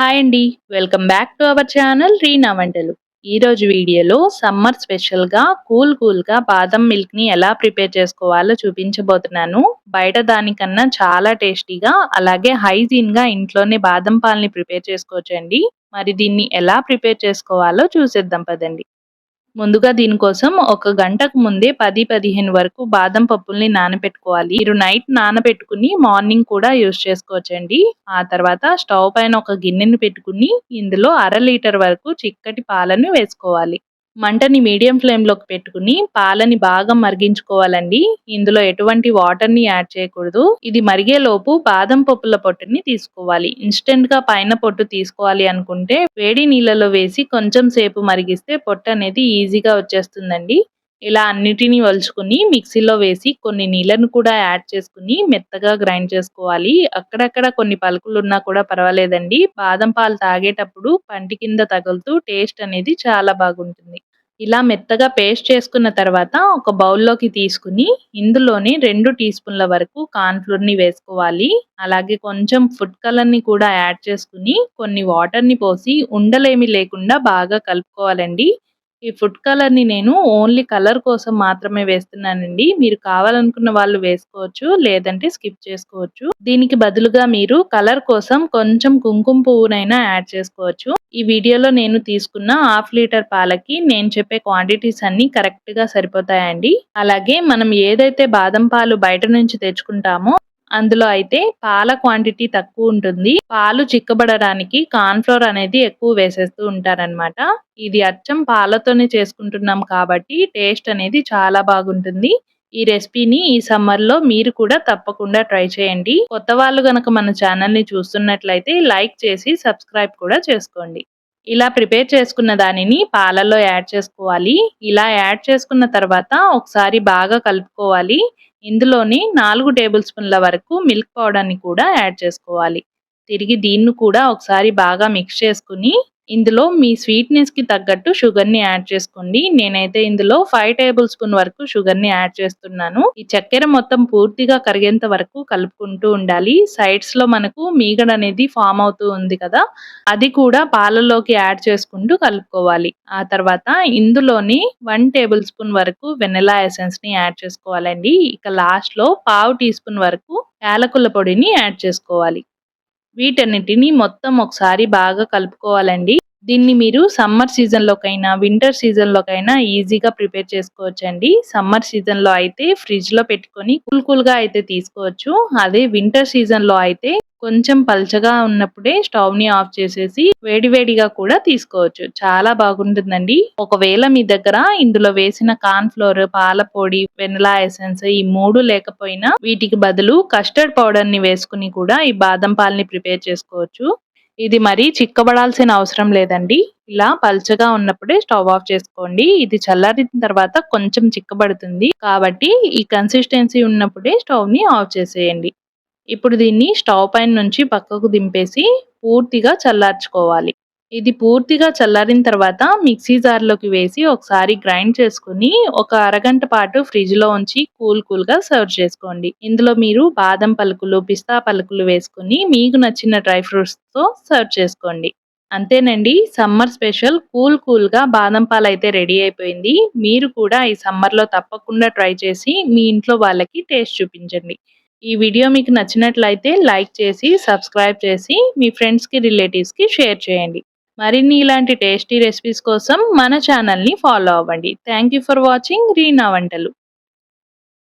Hi అండి. Welcome back to our channel Reena వంటలు. ఈరోజు వీడియోలో సమ్మర్ స్పెషల్గా కూల్ కూల్గా బాదం మిల్క్ని ఎలా ప్రిపేర్ చేసుకోవాలో చూపించబోతున్నాను. బయట దానికన్నా చాలా టేస్టీగా అలాగే హైజీన్గా ఇంట్లోనే బాదం పాల్ని ప్రిపేర్ చేసుకోవచ్చండి. మరి దీన్ని ఎలా ప్రిపేర్ చేసుకోవాలో చూసేద్దాం పదండి. ముందుగా దీనికోసం ఒక గంటకు ముందే పది పదిహేను వరకు బాదం పప్పుల్ని నానబెట్టుకోవాలి. మీరు నైట్ నానబెట్టుకుని మార్నింగ్ కూడా యూస్ చేసుకోవచ్చండి. ఆ తర్వాత స్టవ్ పైన ఒక గిన్నెని పెట్టుకుని ఇందులో అర లీటర్ వరకు చిక్కటి పాలను వేసుకోవాలి. మంటని మీడియం ఫ్లేమ్లోకి పెట్టుకుని పాలని బాగా మరిగించుకోవాలండి. ఇందులో ఎటువంటి వాటర్ని యాడ్ చేయకూడదు. ఇది మరిగేలోపు బాదం పప్పుల పొట్టుని తీసుకోవాలి. ఇన్స్టెంట్గా పైన పొట్టు తీసుకోవాలి అనుకుంటే వేడి నీళ్ళలో వేసి కొంచెం సేపు మరిగిస్తే పొట్టు అనేది ఈజీగా వచ్చేస్తుందండి. ఇలా అన్నిటినీ వలుచుకుని మిక్సీలో వేసి కొన్ని నీళ్ళను కూడా యాడ్ చేసుకుని మెత్తగా గ్రైండ్ చేసుకోవాలి. అక్కడక్కడ కొన్ని పలుకులు ఉన్నా కూడా పర్వాలేదండి. బాదం పాలు తాగేటప్పుడు పంటి కింద తగులుతూ టేస్ట్ అనేది చాలా బాగుంటుంది. ఇలా మెత్తగా పేస్ట్ చేసుకున్న తర్వాత ఒక బౌల్లోకి తీసుకుని ఇందులోని రెండు టీ స్పూన్ల వరకు ని వేసుకోవాలి. అలాగే కొంచెం ఫుడ్ కలర్ని కూడా యాడ్ చేసుకుని కొన్ని వాటర్ని పోసి ఉండలేమి లేకుండా బాగా కలుపుకోవాలండి. ఈ ఫుడ్ కలర్ని నేను ఓన్లీ కలర్ కోసం మాత్రమే వేస్తున్నానండి. మీరు కావాలనుకున్న వాళ్ళు వేసుకోవచ్చు లేదంటే స్కిప్ చేసుకోవచ్చు. దీనికి బదులుగా మీరు కలర్ కోసం కొంచెం కుంకుమ పువ్వునైనా యాడ్ చేసుకోవచ్చు. ఈ వీడియోలో నేను తీసుకున్న హాఫ్ లీటర్ పాలకి నేను చెప్పే క్వాంటిటీస్ అన్ని కరెక్ట్గా సరిపోతాయండి. అలాగే మనం ఏదైతే బాదం పాలు బయట నుంచి తెచ్చుకుంటామో అందులో అయితే పాల క్వాంటిటీ తక్కువ ఉంటుంది. పాలు చిక్కబడడానికి కార్న్ఫ్లోర్ అనేది ఎక్కువ వేసేస్తూ ఉంటారనమాట ఇది అచ్చం పాలతోనే చేసుకుంటున్నాం కాబట్టి టేస్ట్ అనేది చాలా బాగుంటుంది. ఈ రెసిపీని ఈ సమ్మర్లో మీరు కూడా తప్పకుండా ట్రై చేయండి. కొత్త వాళ్ళు గనక మన ఛానల్ని చూస్తున్నట్లయితే లైక్ చేసి సబ్స్క్రైబ్ కూడా చేసుకోండి. ఇలా ప్రిపేర్ చేసుకున్న దానిని పాలలో యాడ్ చేసుకోవాలి. ఇలా యాడ్ చేసుకున్న తర్వాత ఒకసారి బాగా కలుపుకోవాలి. ఇందులోని నాలుగు టేబుల్ స్పూన్ల వరకు మిల్క్ పౌడర్ని కూడా యాడ్ చేసుకోవాలి. తిరిగి దీన్ని కూడా ఒకసారి బాగా మిక్స్ చేసుకుని ఇందులో మీ స్వీట్నెస్కి తగ్గట్టు షుగర్ని యాడ్ చేసుకోండి. నేనైతే ఇందులో ఫైవ్ టేబుల్ స్పూన్ వరకు షుగర్ని యాడ్ చేస్తున్నాను. ఈ చక్కెర మొత్తం పూర్తిగా కరిగేంత వరకు కలుపుకుంటూ ఉండాలి. సైడ్స్లో మనకు మీగడ అనేది ఫామ్ అవుతూ ఉంది కదా అది కూడా పాలలోకి యాడ్ చేసుకుంటూ కలుపుకోవాలి. ఆ తర్వాత ఇందులోని వన్ టేబుల్ స్పూన్ వరకు వెనిలా ఎసెన్స్ని యాడ్ చేసుకోవాలండి. ఇక లాస్ట్లో పావు టీ స్పూన్ వరకు యాలకుల పొడిని యాడ్ చేసుకోవాలి. వీటన్నిటిని మొత్తం ఒకసారి బాగా కలుపుకోవాలండి. దీన్ని మీరు సమ్మర్ సీజన్లోకైనా వింటర్ సీజన్లోకైనా ఈజీగా ప్రిపేర్ చేసుకోవచ్చు అండి సమ్మర్ సీజన్లో అయితే ఫ్రిడ్జ్లో పెట్టుకొని కూల్ కూల్గా అయితే తీసుకోవచ్చు. అదే వింటర్ సీజన్లో అయితే కొంచెం పల్చగా ఉన్నప్పుడే స్టవ్ని ఆఫ్ చేసేసి వేడివేడిగా కూడా తీసుకోవచ్చు. చాలా బాగుంటుందండి. ఒకవేళ మీ దగ్గర ఇందులో వేసిన కార్న్ ఫ్లోర్ పాల పొడి వెనిలా ఎసెన్స్ ఈ మూడు లేకపోయినా వీటికి బదులు కస్టర్డ్ పౌడర్ని వేసుకుని కూడా ఈ బాదం పాలని ప్రిపేర్ చేసుకోవచ్చు. ఇది మరీ చిక్కబడాల్సిన అవసరం లేదండి. ఇలా పల్చగా ఉన్నప్పుడే స్టవ్ ఆఫ్ చేసుకోండి. ఇది చల్లారిన తర్వాత కొంచెం చిక్కబడుతుంది. కాబట్టి ఈ కన్సిస్టెన్సీ ఉన్నప్పుడే స్టవ్ని ఆఫ్ చేసేయండి. ఇప్పుడు దీన్ని స్టవ్ పైన నుంచి పక్కకు దింపేసి పూర్తిగా చల్లార్చుకోవాలి. ఇది పూర్తిగా చల్లారిన తర్వాత మిక్సీ జార్లోకి వేసి ఒకసారి గ్రైండ్ చేసుకుని ఒక అరగంట పాటు ఫ్రిడ్జ్లో ఉంచి కూల్ కూల్గా సర్వ్ చేసుకోండి. ఇందులో మీరు బాదం పలుకులు పిస్తా పలుకులు వేసుకుని మీకు నచ్చిన డ్రై ఫ్రూట్స్తో సర్వ్ చేసుకోండి. అంతేనండి సమ్మర్ స్పెషల్ కూల్ కూల్గా బాదం పాలు అయితే రెడీ అయిపోయింది. మీరు కూడా ఈ సమ్మర్లో తప్పకుండా ట్రై చేసి మీ ఇంట్లో వాళ్ళకి టేస్ట్ చూపించండి. ఈ వీడియో మీకు నచ్చినట్లయితే లైక్ చేసి సబ్స్క్రైబ్ చేసి మీ ఫ్రెండ్స్కి రిలేటివ్స్కి షేర్ చేయండి. మరిన్ని ఇలాంటి టేస్టీ రెసిపీస్ కోసం మన ఛానల్ని ఫాలో అవ్వండి. థ్యాంక్ ఫర్ వాచింగ్ రీనా వంటలు.